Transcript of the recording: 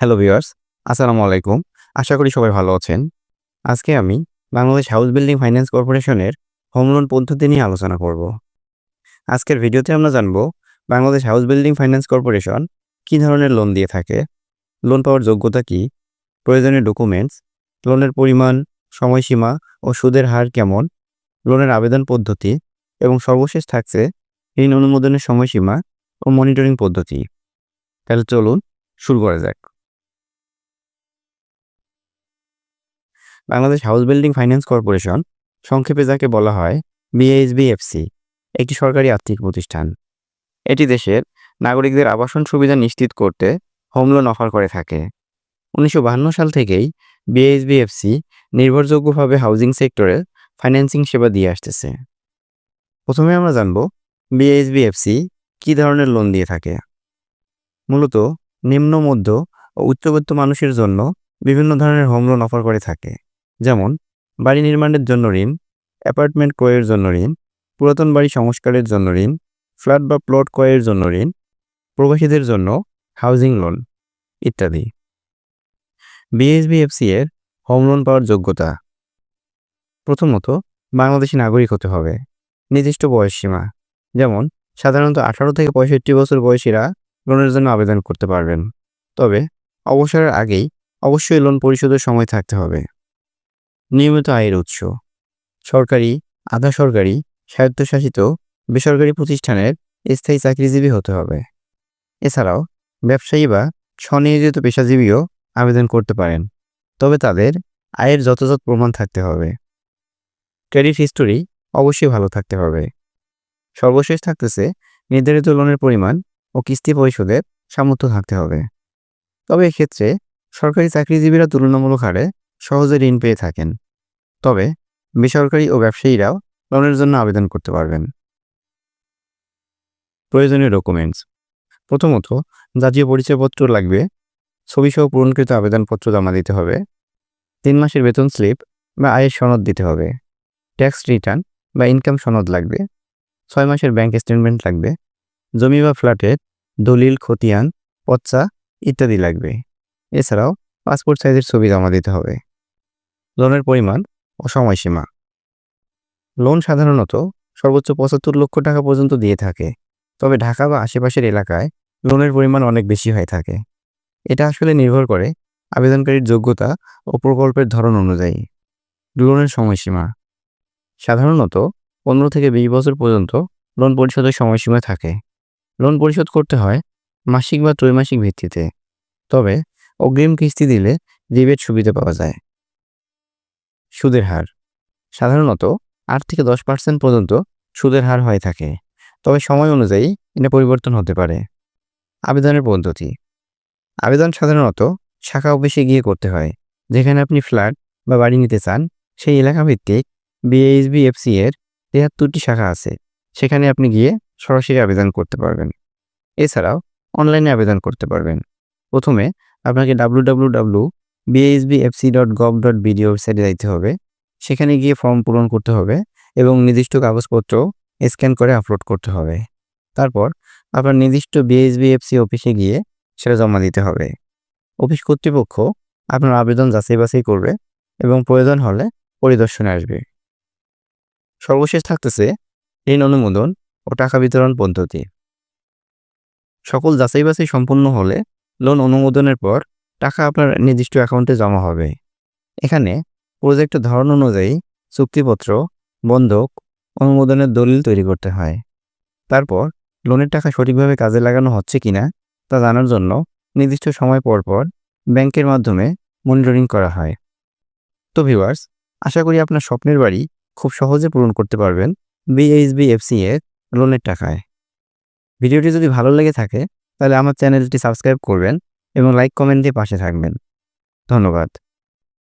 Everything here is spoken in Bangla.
হ্যালো ভিউয়ার্স আসসালামু আলাইকুম। আশা করি সবাই ভালো আছেন। আজকে আমি বাংলাদেশ হাউস বিল্ডিং ফাইন্যান্স কর্পোরেশনের হোম লোন পদ্ধতি নিয়ে আলোচনা করব। আজকের ভিডিওতে আমরা জানব Bangladesh house building finance corporation কী ধরনের লোন দিয়ে থাকে, লোন পাওয়ার যোগ্যতা কী, প্রয়োজনীয় ডকুমেন্টস, লোনের পরিমাণ, সময়সীমা ও সুদের হার কেমন, লোনের আবেদন পদ্ধতি এবং সর্বশেষ থাকছে ঋণ অনুমোদনের সময়সীমা ও মনিটরিং পদ্ধতি। তাহলে চলুন শুরু করা যাক। Bangladesh house building finance corporation, সংক্ষেপে যাকে বলা হয় বিএইচবিএফসি একটি সরকারি আর্থিক প্রতিষ্ঠান। এটি দেশের নাগরিকদের আবাসন সুবিধা নিশ্চিত করতে হোম লোন অফার করে থাকে। উনিশশো সাল থেকেই বিএইচবিএফসি নির্ভরযোগ্যভাবে হাউজিং সেক্টরে ফাইন্যান্সিং সেবা দিয়ে আসতেছে। প্রথমে আমরা জানব বিএইচবিএফসি কী ধরনের লোন দিয়ে থাকে। মূলত নিম্ন, মধ্য ও উচ্চবিত্ত মানুষের জন্য বিভিন্ন ধরনের হোম লোন অফার করে থাকে। যেমন, বাড়ি নির্মাণের জন্য ঋণ, অ্যাপার্টমেন্ট ক্রয়ের জন্য ঋণ, পুরাতন বাড়ি সংস্কারের জন্য ঋণ, ফ্ল্যাট বা প্লট ক্রয়ের জন্য ঋণ, প্রবাসীদের জন্য হাউজিং লোন ইত্যাদি। বিএসবিএফসি এর হোম লোন পাওয়ার যোগ্যতা। প্রথমত, বাংলাদেশি নাগরিক হতে হবে। নির্দিষ্ট বয়সসীমা যেমন, সাধারণত আঠারো থেকে পঁয়ষট্টি বছর বয়সীরা লোনের জন্য আবেদন করতে পারবেন। তবে, অবসরের আগেই অবশ্যই লোন পরিশোধের সময় থাকতে হবে। নিয়মিত আয়ের উৎস। সরকারি আধা সরকারি স্বায়ত্তশাসিত, বেসরকারি প্রতিষ্ঠানের স্থায়ী চাকরিজীবী হতে হবে। এছাড়াও, ব্যবসায়ী বা স্বনিয়োজিত পেশাজীবীও আবেদন করতে পারেন। তবে তাদের আয়ের যথাযথ প্রমাণ থাকতে হবে। ক্রেডিট হিস্টোরি অবশ্যই ভালো থাকতে হবে। সর্বশেষ থাকতেছে নির্ধারিত লোনের পরিমাণ ও কিস্তি পরিশোধের সামর্থ্য থাকতে হবে। তবে এক্ষেত্রে সরকারি চাকরিজীবীরা তুলনামূলক হারে সহজে ঋণ পেয়ে থাকেন। তবে বেসরকারি ও ব্যবসায়ীরাও লোনের জন্য আবেদন করতে পারবেন। প্রয়োজনীয় ডকুমেন্টস প্রথমত, জাতীয় পরিচয়পত্র লাগবে। ছবিসহ পূরণকৃত আবেদনপত্র জমা দিতে হবে। তিন মাসের বেতন স্লিপ বা আয়ের সনদ দিতে হবে। ট্যাক্স রিটার্ন বা ইনকাম সনদ লাগবে। ছয় মাসের ব্যাংক স্টেটমেন্ট লাগবে। জমি বা ফ্ল্যাটের দলিল, খতিয়ান পচ্চা ইত্যাদি লাগবে। এছাড়াও পাসপোর্ট সাইজের ছবি জমা দিতে হবে। লোনের পরিমাণ ও সময়সীমা। লোন সাধারণত সর্বোচ্চ পঁচাত্তর লক্ষ টাকা পর্যন্ত দিয়ে থাকে, তবে ঢাকা বা আশেপাশের এলাকায় লোনের পরিমাণ অনেক বেশি হয়ে থাকে। এটা আসলে নির্ভর করে আবেদনকারীর যোগ্যতা ও প্রকল্পের ধরন অনুযায়ী। লোনের সময়সীমা। সাধারণত পনেরো থেকে বিশ বছর পর্যন্ত লোন পরিশোধের সময়সীমা থাকে। লোন পরিশোধ করতে হয় মাসিক বা ত্রৈমাসিক ভিত্তিতে, তবে অগ্রিম কিস্তি দিলে রিবেট সুবিধা পাওয়া যায়। সুদের হার। সাধারণত আট থেকে দশ পার্সেন্ট পর্যন্ত সুদের হার হয়ে থাকে। তবে সময় অনুযায়ী এটা পরিবর্তন হতে পারে। আবেদনের পদ্ধতি। আবেদন সাধারণত শাখা অফিসে গিয়ে করতে হয়, যেখানে আপনি ফ্ল্যাট বা বাড়ি নিতে চান। সেই এলাকা ভিত্তিক বিএইচবিএফসি এর তেহাত্তরটি শাখা আছে। সেখানে আপনি গিয়ে সরাসরি আবেদন করতে পারবেন। এছাড়াও অনলাইনে আবেদন করতে পারবেন। প্রথমে আপনাকে W W W BHBFC dot gov dot BD ওয়েবসাইটে যাইতে হবে। সেখানে গিয়ে ফর্ম পূরণ করতে হবে এবং নির্দিষ্ট কাগজপত্র স্ক্যান করে আপলোড করতে হবে। তারপর আপনার নির্দিষ্ট বিএইচবিএফসি অফিসে গিয়ে সেটা জমা দিতে হবে। অফিস কর্তৃপক্ষ আপনার আবেদন যাচাই বাছাই করবে এবং প্রয়োজন হলে পরিদর্শনে আসবে। সর্বশেষ থাকতেছে ঋণ অনুমোদন ও টাকা বিতরণ পদ্ধতি। সকল যাচাই বাছাই সম্পূর্ণ হলে লোন অনুমোদনের পর টাকা আপনার নির্দিষ্ট অ্যাকাউন্টে জমা হবে। এখানে প্রজেক্টের ধরন অনুযায়ী চুক্তিপত্র, বন্ধক, অনুমোদনের দলিল তৈরি করতে হয়। তারপর লোনের টাকা সঠিকভাবে কাজে লাগানো হচ্ছে কিনা তা জানার জন্য নির্দিষ্ট সময় পর পর ব্যাংকের মাধ্যমে মনিটরিং করা হয়। তো ভিউয়ার্স আশা করি আপনার স্বপ্নের বাড়ি খুব সহজে পূরণ করতে পারবেন বিএইচবিএফসি এর লোনের টাকায়। ভিডিওটি যদি ভালো লেগে থাকে, তাহলে আমার চ্যানেলটি সাবস্ক্রাইব করবেন এবং লাইক কমেন্ট দিয়ে পাশে থাকবেন। ধন্যবাদ।